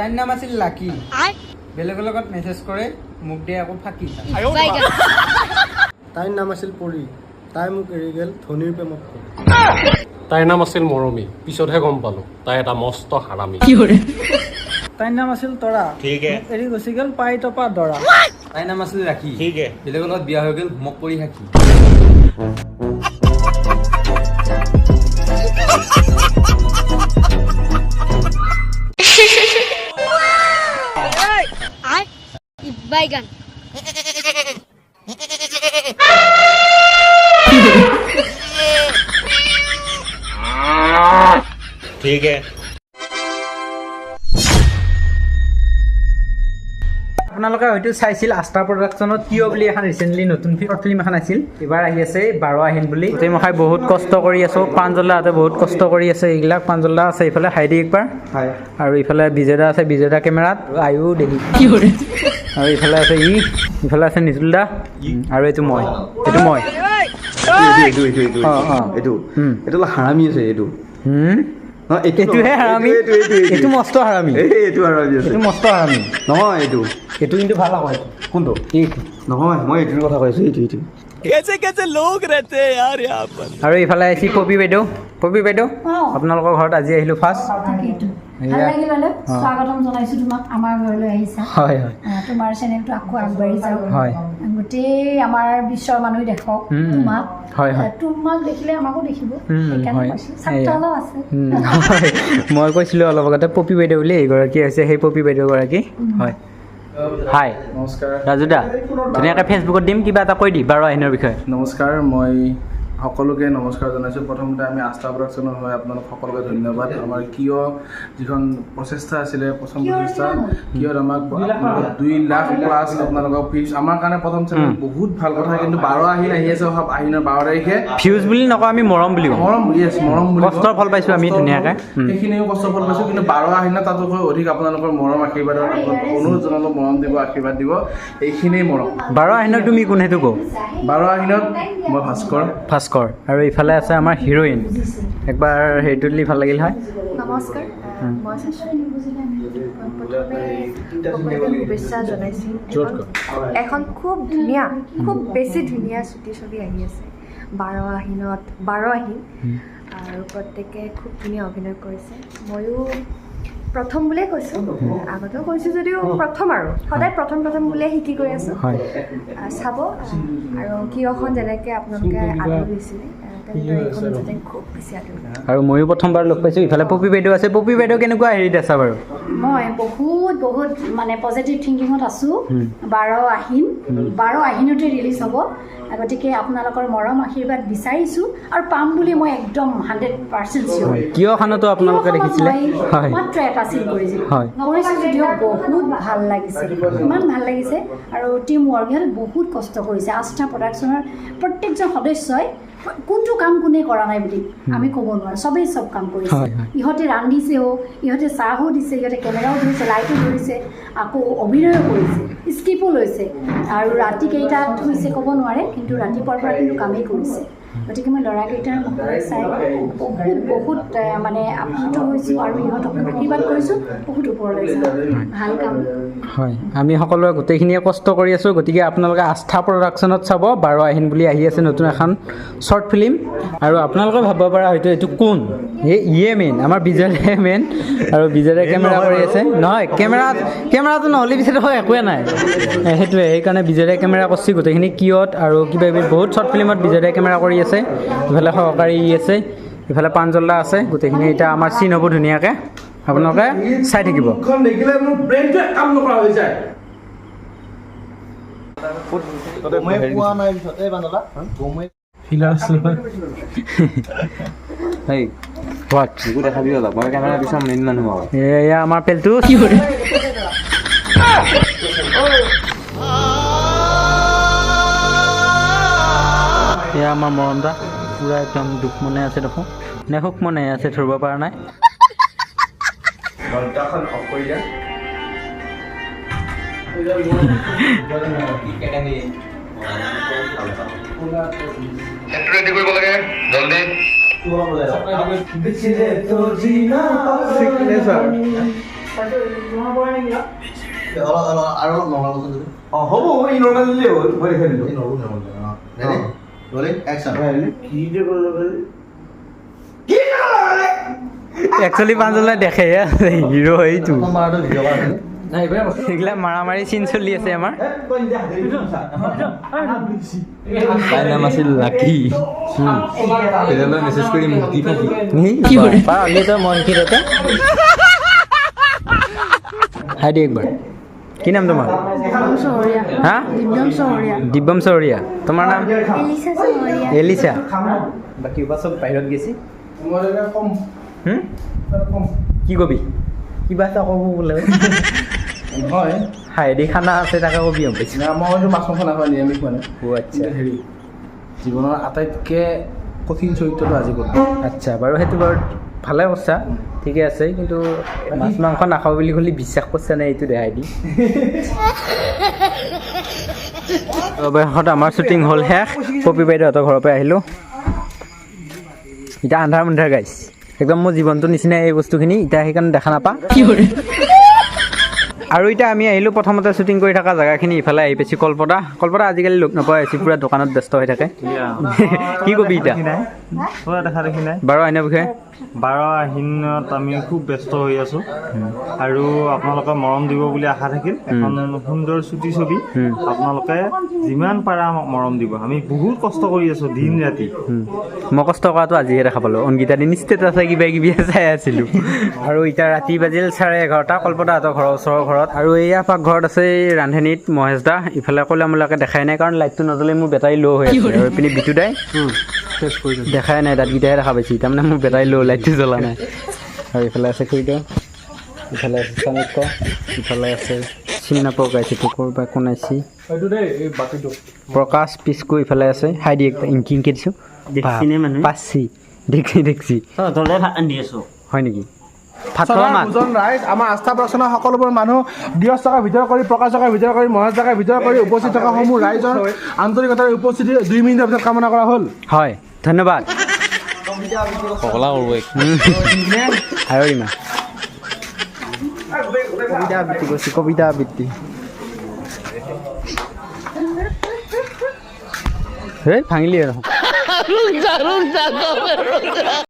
তার নাম আছিল লাকি। বেলেগৰ লগত মেছেজ কৰে মোক দিয়ে আকৌ ফাঁকি। তাইৰ নাম আছিল পৰি। তাই মোক এৰি গেল ধনীৰ প্ৰেমত পৰি। তাইৰ নাম আছিল মৰমী। পিছতহে গম পালো। তাই এটা মস্ত হাৰামি। তাইৰ নাম আছিল তৰা। এৰি গুচি গেল পাই টপা দৰা। তাইৰ নাম আছিল ৰাখি। বেলেগৰ লগত বিয়া হৈ গ'ল মক কৰি সাকি बैगन ठीक है। আপোনালোকে হয়তো চাইছিল আস্থা প্ৰডাকশ্যনত কিয় বুলি এখন ৰিচেণ্টলি নতুন শ্বৰ্ট ফিল্ম এখন আছিল। এইবাৰ আহি আছে বাৰ আহিন বুলি। গোটেই মখাই বহুত কষ্ট কৰি আছোঁ। প্ৰাঞ্জলাহঁতে বহুত কষ্ট কৰি আছে এইবিলাক। প্ৰাঞ্জলা আছে এইফালে। হাইদি একবাৰ। হয়। আৰু ইফালে বিজয়দা আছে বিজয়দা কেমেৰাত। আয়ু দেহি আৰু ইফালে আছে ই। ইফালে আছে নিতুল দা আৰু এইটো মই। এইটো মই। এইটো এইটো এইটো অঁ অঁ। এইটো। এইটো অলপ হাৰামী আছে এইটো। এইটোহে হাৰামী। এইটো, মস্ত হাৰামী। এই, এইটো হাৰামী এইটো মস্ত হাৰামী। নহয় এইটো। এইটো কিন্তু ভাল আকৌ কোনটো? এইটো। নহয় মই এইটোৰ কথা কৈছোঁ এইটো এইটো। আৰু ইফালে আহিছে পপী বাইদেউ। পপী বাইদেউ আপোনালোকৰ ঘৰত আজি আহিলোঁ ফাৰ্ষ্ট। স্বাগতম জনাইছোঁ তোমাক। আমাৰ ঘৰলৈ আহিছা। হয় হয়। তোমাৰ চেনেলটো আকৌ আগবাঢ়ি যাওক। হয়। গোটেই আমাৰ বিশ্বৰ মানুহে দেখক। তোমাক। হয়, হয়। তোমাক দেখিলে আমাকো দেখিব। মই কৈছিলোঁ অলপ আগতে পপী বাইদেউ বুলি। এইগৰাকী হৈছে সেই পপী বাইদেউগৰাকী। হয়। হাই নমস্কাৰ। ৰাজু দা ধুনীয়াকৈ ফেচবুকত দিম কিবা এটা কৈ দি বাৰ আহিনৰ বিষয়ে। নমস্কাৰ মই সকলোকে নমস্কাৰ জনাইছোঁ। প্ৰথমতে আমি আস্থা প্ৰডাকশ্যনৰ হৈ আপোনালোক সকলোকে ধন্যবাদ। আমাৰ কিয় যিখন প্ৰচেষ্টা আছিলে প্ৰথম প্ৰচেষ্টা কিয়ত আমাক দুই লাখ প্লাছ আপোনালোকক ফিজ আমাৰ কাৰণে প্ৰথম চেনেল বহুত ভালো কথা কিন্তু বাৰ আহিন আহি আছে অহা আহিনৰ বাৰ তাৰিখে। ফিউজ বুলি নকওঁ আমি মৰম বুলি মৰম য়েছ মৰম বুলি কওঁ। কষ্টৰ ফল পাইছোঁ আমি ধুনীয়াকৈ। সেইখিনিও কষ্টৰ ফল পাইছোঁ কিন্তু বাৰ আহিনত তাতোকৈ অধিক আপোনালোকৰ মৰম আপোনালোকক অনুৰোধ জনালোঁ মৰম দিব আশীৰ্বাদ দিব। এইখিনিয়ে মৰম। বাৰ আহিনৰ তুমি কোন সেইটো কওঁ। বাৰ আহিনত মই ভাস্কৰ। ভাস্কৰ। আৰু ইফালে আছে আমাৰ হিৰইন। একবাৰ হেৰিটো দিলে ভালো লাগিল হয়? নমস্কাৰ মই প্ৰথমে শুভেচ্ছা জনাইছোঁ। এখন- এখন খুব ধুনীয়া খুব বেছি ধুনীয়া চুটি ছবি আহি আছে। বাৰ আহিনত বাৰ আহিন। আৰু প্ৰত্যেকে খুব ধুনীয়া অভিনয় কৰিছে। ময়ো প্ৰথম বুলিয়ে কৈছোঁ। আগতেও কৈছোঁ যদিও প্ৰথম আৰু। সদায় প্ৰথম প্ৰথম বুলিয়ে শিকি গৈ আছোঁ। চাব। আৰু কিয়খন যেনেকৈ আপোনালোকে খুব আৰু ময়ো প্ৰথমবাৰ লগ পাইছোঁ। ইফালে পপী বাইদেউ আছে। পপী বাইদেউ কেনেকুৱা হেৰিত আছা বাৰু? মই বহুত বহুত মানে পজিটিভ থিংকিঙত আছোঁ। বাৰ আহিন বাৰ আহিনতে ৰিলিজ হ'ব। গতিকে আপোনালোকৰ মৰম আশীৰ্বাদ বিচাৰিছোঁ আৰু পাম বুলি মই একদম হাণ্ড্ৰেড পাৰ্চেণ্ট চিয়'ৰ কিয় খানতো আপোনালোকে দেখিছিলে? মাত্ৰ এটা চিন কৰিছিলোঁ। কৰিছোঁ যদিও বহুত ভাল লাগিছে। ইমান ভাল লাগিছে। আৰু টিম ৱৰ্ক ইহঁতে বহুত কষ্ট কৰিছে। আস্থা প্ৰডাকশ্যনৰ প্ৰত্যেকজন সদস্যই কোনটো কাম কোনে কৰা নাই বুলি আমি ক'ব নোৱাৰোঁ। চবেই চব কাম কৰিছে। ইহঁতে ৰান্ধিছেও ইহঁতে চাহো দিছে ইহঁতে কেমেৰাও ধৰিছে লাইটো ধৰিছে আকৌ অভিনয়ো কৰিছে স্কিপো লৈছে। আৰু ৰাতি কেইটাত শুইছে ক'ব নোৱাৰে কিন্তু ৰাতিপুৱাৰ পৰা কিন্তু কামেই কৰিছে। গতিকে মই ল'ৰাকেইটাৰ মুখলৈ চাই বহুত বহুত মানে আপ্লুত হৈছোঁ আৰু ইহঁতক আশীৰ্বাদ কৰিছোঁ বহুত ওপৰলৈ যাওঁ। ভালো কাম। হয় আমি সকলোৱে গোটেইখিনিয়ে কষ্ট কৰি আছোঁ গতিকে আপোনালোকে আস্থা প্ৰডাকশ্যনত চাব বাৰ আহিন বুলি আহি আছে নতুন এখন শ্বৰ্ট ফিল্ম আৰু আপোনালোকে ভাবিব পৰা হয়তো এইটো কোন? এই ইয়ে মেইন আমাৰ বিজয়ে মেইন আৰু বিজয়ে কেমেৰা কৰি আছে। নহয় কেমেৰাত কেমেৰাটো নহ'লে পিছত হয় একোৱে নাই। সেইটোৱে সেইকাৰণে বিজয়ে কেমেৰা কৰিছে গোটেইখিনি কিয়ত আৰু কিবা কিবি বহুত শ্বৰ্ট ফিল্মত বিজয়ে কেমেৰা কৰি আছে ইফালে সহকাৰী ই আছে ইফালে প্ৰাঞ্জলদা আছে গোটেইখিনি এতিয়া আমাৰ চিন হ'ব ধুনীয়াকৈ আপোনালোকে চাই থাকিব। নকৰা হৈ হোৱাট? দেখাবি অলপ মই কেমেৰা পিছাম মেইন মানুহ এয়া আমাৰ পেলটো। কি কৰে এয়া আমাৰ মৰম দা পূৰা একদম দুখ মনে আছে দেখোন নে সুখ মনে আছে ধৰিব পৰা নাই। অফ কৰি দিয়া। অঁ হ'ব ই নৰ্মেল দিলেই হ'ল মই দেখাই দিলোঁ একচুৱেলি পাঞ্জলে দেখে হিৰো এইটো এইগিলা মাৰামাৰি চিন চলি আছে আমাৰ তাইৰ নাম আছিল লাকি তেতিয়ালৈ মেছেজ কৰি মোক দি থাকি হাই দি একবাৰ কি নাম তোমাৰ দিব্যম চহৰীয়া হা দিব্যম চহৰীয়া তোমাৰ নাম? এলিচা বাকী উপায় চব বাহিৰত গেছি? মই এতিয়া কম? হুম? কম। কি কবি? কিবা এটা ক'ব বোলে। হয়। হাইদি খানা আছে তাকে কবি গম পাইছোঁ। না মই হয়তো মাছ মাংস নাখাওঁ নিৰামিষ মানে অ' আচ্ছা। হেৰি জীৱনৰ আটাইতকৈ কঠিন চৰিত্ৰটো আজি কৰিম আচ্ছা বাৰু সেইটো বাৰু ভালে কৈছা। ঠিকে আছে কিন্তু মাছ মাংস নাখাওঁ বুলি ক'লে বিশ্বাস কৰিছা নে এইটো দেখাই দি? অৱশেষত আমাৰ শ্বুটিং হ'ল শেষ। পপী বাইদেউহঁতৰ ঘৰৰ পৰা আহিলোঁ। এতিয়া আন্ধাৰ মুন্ধাৰ গাইছ একদম মোৰ জীৱনটোৰ নিচিনাই এই বস্তুখিনি এতিয়া সেইকাৰণে দেখা নাপা আৰু এতিয়া আমি আহিলোঁ প্ৰথমতে শ্বুটিং কৰি থকা জেগাখিনি ইফালে আহি পাইছোঁ কলপতা কলপতা আজিকালি লগ নোপোৱা হৈছে পূৰা দোকানত ব্যস্ত হৈ থাকে। কি কবি এতিয়া? দেখা দেখি নাই। বাৰু আইনৰ বিষয়ে? বাৰ আহিনত আমি খুব ব্যস্ত হৈ আছোঁ। আৰু আপোনালোকে মৰম দিব বুলি আশা থাকিল। এখন সুন্দৰ চুটি ছবি। আপোনালোকে যিমান পাৰে আমাক মৰম দিব। আমি বহুত কষ্ট কৰি আছোঁ দিন ৰাতি। মই কষ্ট কৰাটো আজিহে দেখা পালোঁ। অংগীতা দিন ষ্টেটাছে কিবা কিবি চাই আছিলোঁ। আৰু এতিয়া ৰাতি বাজিল চাৰে এঘাৰটা কল্পতাহঁতৰ ঘৰৰ ওচৰৰ ঘৰত। আৰু এয়া পাকঘৰত আছে এই ৰান্ধনীত মহেশ দা ইফালে ক'লা মোলাকে দেখাই নাই কাৰণ লাইটটো নজ্বলে মোৰ বেটাৰী ল' হৈ আছে। আৰু এইপিনে বিটু দাই। দেখাই নাই দাঁতকেইটাহে দেখা পাইছি। তাৰমানে মোৰ বেটাৰী ল' লাইটটো জ্বলা নাই। আৰু ইফালে আছে খুৰীদেউ ইফালে আছে চাণক্য ইফালে আছে চিনি নাপাওঁ গাইছে টুকুৰ বা কোনাইছি প্ৰকাশ পিচকু ইফালে আছে। হাই দি একটা ইংকি ইংকি দিছোঁ। দেখিছিনে দেখছি দেখছি। হয় নেকি? আমাৰ আস্থা প্ৰচনৰ সকলোবোৰ মানুহ গৃহস্থ টকাৰ ভিতৰ কৰি প্ৰকাশ টকাৰ ভিতৰ কৰি মহেশ টকাৰ ভিতৰ কৰি উপস্থিত থকা সমূহ ৰাইজৰ আন্তৰিকতাৰ উপস্থিতি দুই মিনিটৰ ভিতৰত কামনা কৰা হ'ল। হয়। ধন্যবাদ। পগলা কৰোঁ হায়রি মা কবিতা আবৃত্তি। করছি কবিতা আবৃত্তি হেই ভাঙিলি আৰু